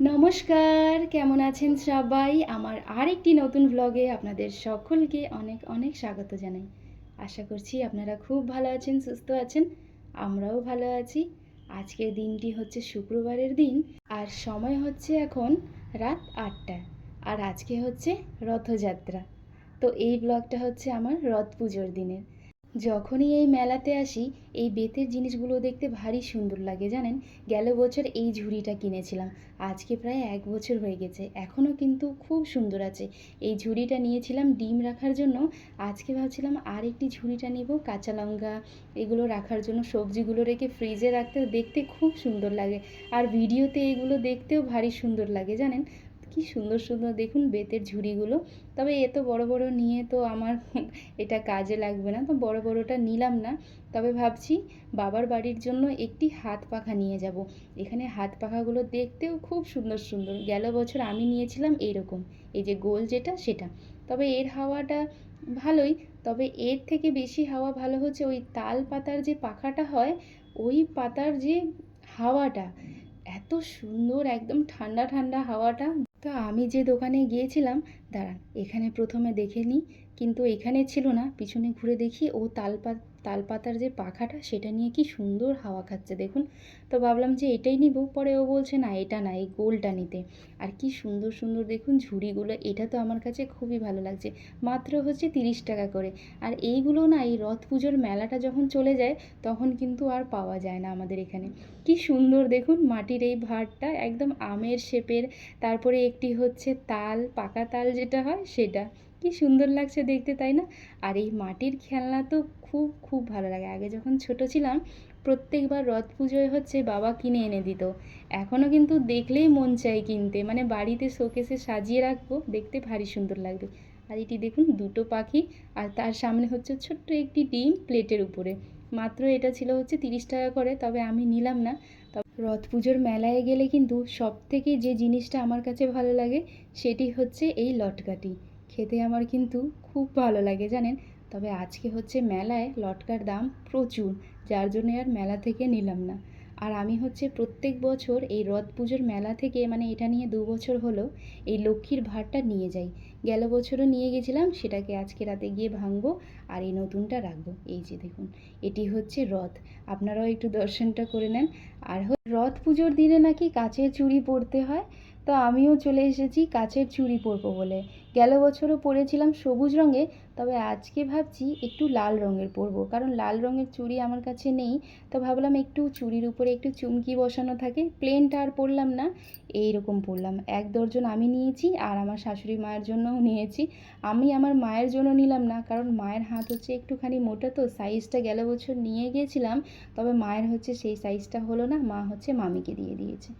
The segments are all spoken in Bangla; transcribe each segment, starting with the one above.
নমস্কার, কেমন আছেন সবাই? আমার আরেকটি নতুন ব্লগে আপনাদের সকলকে অনেক অনেক স্বাগত জানাই। আশা করছি আপনারা খুব ভালো আছেন, সুস্থ আছেন, আমরাও ভালো আছি। আজকের দিনটি হচ্ছে শুক্রবারের দিন, আর সময় হচ্ছে এখন রাত আটটা, আর আজকে হচ্ছে রথযাত্রা। তো এই ব্লগটা হচ্ছে আমার রথ পুজোর দিনের। যখনই এই মেলাতে আসি, এই বেতের জিনিসগুলো দেখতে ভারী সুন্দর লাগে, জানেন? গেল বছর এই ঝুড়িটা কিনেছিলাম। আজকে প্রায় এক বছর হয়ে গেছে, এখনও কিন্তু খুব সুন্দর আছে। এই ঝুড়িটা নিয়েছিলাম ডিম রাখার জন্য, আজকে ভাবছিলাম আর একটি ঝুড়িটা নেব, কাঁচা লঙ্কা, এগুলো রাখার জন্য সবজিগুলো রেখে ফ্রিজে রাখতে, দেখতে খুব সুন্দর লাগে। আর ভিডিওতে এগুলো দেখতেও ভারী সুন্দর লাগে, জানেন? কি সুন্দর সুন্দর দেখুন বেতের ঝুড়িগুলো। তবে এত বড় বড় নিয়ে তো আমার এটা কাজে লাগবে না। তো বড় বড়টা নিলাম না। তবে ভাবছি বাবার বাড়ির জন্য একটি হাত পাখা নিয়ে যাব। এখানে হাত পাখাগুলো দেখতেও খুব সুন্দর সুন্দর। গেল বছর আমি নিয়েছিলাম এইরকম। এই যে গোল যেটা, সেটা। তবে এর হাওয়াটা ভালোই। তবে এর থেকে বেশি হাওয়া ভালো হচ্ছে ওই তাল পাতার যে পাখাটা হয়, ওই পাতার যে হাওয়াটা। এত সুন্দর, একদম ঠান্ডা ঠান্ডা হাওয়াটা। তো আমি যে দোকানে গিয়েছিলাম দাঁড়ান, এখানে প্রথমে দেখে নিই। কিন্তু এখানে ছিল না, পিছনে ঘুরে দেখি, ও তালপা, তালপাতার যে পাখাটা, সেটা নিয়ে কি সুন্দর হাওয়া খাচ্ছে, দেখুন। তো ভাবলাম যে এটাই নিব, পরে ও বলছে, না, এটা না, এই গোলটা নিতে। আর কি সুন্দর সুন্দর, দেখুন, ঝুড়িগুলো, এটা তো আমার কাছে খুবই ভালো লাগছে। মাত্র হচ্ছে তিরিশ টাকা করে। আর এইগুলো না, এই রথ পুজোর মেলাটা যখন চলে যায়, তখন কিন্তু আর পাওয়া যায় না আমাদের এখানে। কি সুন্দর, দেখুন, মাটির এই ভাঁড়টা, একদম আমের শেপের। তারপরে একটি হচ্ছে তাল, পাকা তাল যেটা হয় সেটা। কি সুন্দর লাগছে দেখতে, তাই না? আর এই মাটির খেলনা তো খুব খুব ভালো লাগে। আগে যখন ছোট ছিলাম, প্রত্যেকবার রথ পুজোয় হচ্ছে বাবা কিনে এনে দিত। এখনও কিন্তু দেখলেই মন চাই কিনতে। মানে বাড়িতে শোকেসে সাজিয়ে রাখব, দেখতে ভারী সুন্দর লাগবে। আর এটি দেখুন, দুটো পাখি আর তার সামনে হচ্ছে ছোট্ট একটি ডিম প্লেটের উপরে। মাত্র এটা ছিল হচ্ছে তিরিশ টাকা করে, তবে আমি নিলাম না। রথ পুজোর মেলায় গেলে কিন্তু সব থেকে যে জিনিসটা আমার কাছে ভালো লাগে সেটি হচ্ছে এই লটকাটি। খেতে আমার কিন্তু খুব ভালো লাগে, জানেন? তবে আজকে হচ্ছে মেলায় লটকার দাম প্রচুর, যার জন্যে আর মেলা থেকে নিলাম না। আর আমি হচ্ছে প্রত্যেক বছর এই রথ পুজোর মেলা থেকে মানে এটা নিয়ে দু বছর হলো, এই লক্ষ্মীর ভাঁড়টা নিয়ে যাই। গেল বছরও নিয়ে গেছিলাম, সেটাকে আজকে রাতে গিয়ে ভাঙবো আর এই নতুনটা রাখব। এই যে দেখুন, এটি হচ্ছে রথ। আপনারাও একটু দর্শনটা করে নেন। আর রথ পুজোর দিনে নাকি কাচের চুড়ি পরতে হয় তো আমিও চলে এসেছি কাচের চুড়ি পরবো বলে। গেল বছরও পরেছিলাম সবুজ রঙের, তবে আজকে ভাবছি একটু লাল রঙের পরবো। কারণ লাল রঙের চুড়ি আমার কাছে নেই, তো ভাবলাম একটু চুড়ির উপরে একটু চুমকি বসানো থাকে। প্লেনটা আর পরলাম না এই রকম পরলাম। এক দর্জন আমি নিয়েছি আর আমার শাশুড়ি মায়ের জন্যও নিয়েছি। আমি আমার মায়ের জন্য নিলাম না, কারণ মায়ের হাত হচ্ছে একটুখানি মোটা তো, সাইজটা গেল বছর নিয়ে গিয়েছিলাম, তবে মায়ের হচ্ছে সেই সাইজটা হলো না, মা হচ্ছে মামিকে দিয়ে দিয়েছে।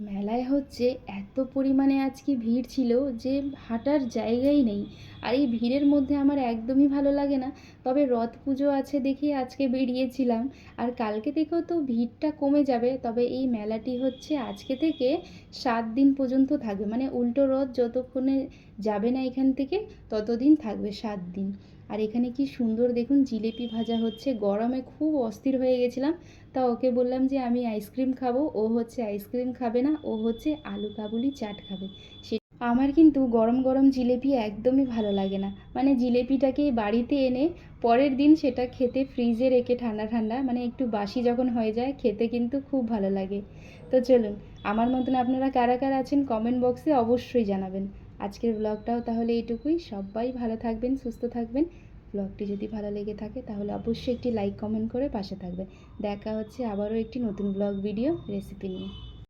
মেলায় হচ্ছে এত পরিমাণে আজকে ভিড় ছিল যে হাঁটার জায়গাই নেই। আর এই ভিড়ের মধ্যে আমার একদমই ভালো লাগে না। তবে রথ পুজো আছে দেখে আজকে বেরিয়েছিলাম। আর কালকে থেকেও তো ভিড়টা কমে যাবে। তবে এই মেলাটি হচ্ছে আজকে থেকে সাত দিন পর্যন্ত থাকবে। মানে উল্টো রথ যতক্ষণে যাবে না এখান থেকে, ততদিন থাকবে সাত দিন। আর এখানে কি সুন্দর দেখুন, জিলেপি ভাজা হচ্ছে, গরমে খুব অস্থির হয়ে গেছিলাম। তা ওকে বললাম যে, আমি আইসক্রিম খাব। ও হচ্ছে আইসক্রিম খাবে না, ও হচ্ছে আলু কাবুলি চাট খাবে। সে আমার কিন্তু গরম গরম জিলেপি একদমই ভালো লাগে না। মানে জিলেপিটাকে বাড়িতে এনে পরের দিন সেটা খেতে ফ্রিজে রেখে ঠান্ডা ঠান্ডা মানে একটু বাসি যখন হয়ে যায়, খেতে কিন্তু খুব ভালো লাগে। তো চলুন, আমার মতন আপনারা কারা কারা আছেন কমেন্ট বক্সে অবশ্যই জানাবেন। আজকের ব্লগটাও তাহলে এইটুকুই। সবাই ভালো থাকবেন, সুস্থ থাকবেন। ব্লগটি যদি ভালো লেগে থাকে, তাহলে অবশ্যই একটি লাইক কমেন্ট করে পাশে থাকবেন। দেখা হচ্ছে আবারও একটি নতুন ব্লগ ভিডিও রেসিপি নিয়ে।